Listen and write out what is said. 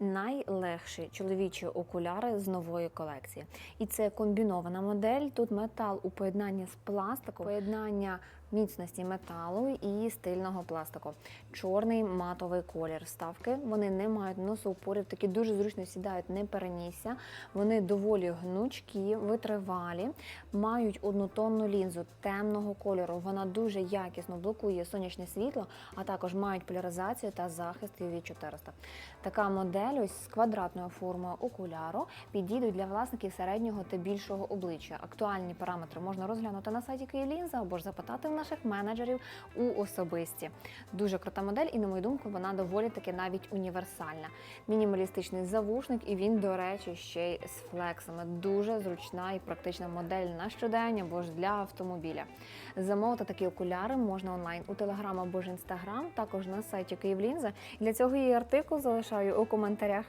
найлегші чоловічі окуляри з нової колекції. І це комбінована модель. Тут метал у поєднанні з пластиком, поєднання міцності металу і стильного пластику. Чорний матовий колір вставки. Вони не мають носоупорів, такі дуже зручно сідають, не перенісся. Вони доволі гнучкі, витривалі, мають однотонну лінзу темного кольору. Вона дуже якісно блокує сонячне світло, а також мають поляризацію та захист UV 400. Така модель ось з квадратною формою окуляру підійдуть для власників середнього та більшого обличчя. Актуальні параметри можна розглянути на сайті Київлінза або ж запитати наших менеджерів у особисті. Дуже крута модель, і на мою думку, вона доволі таки навіть універсальна. Мінімалістичний завушник, і він, до речі, ще й з флексами. Дуже зручна і практична модель на щодень або ж для автомобіля. Замовити такі окуляри можна онлайн у Телеграм або ж Інстаграм, також на сайті Київлінза. Для цього її артикул залишаю у коментарях.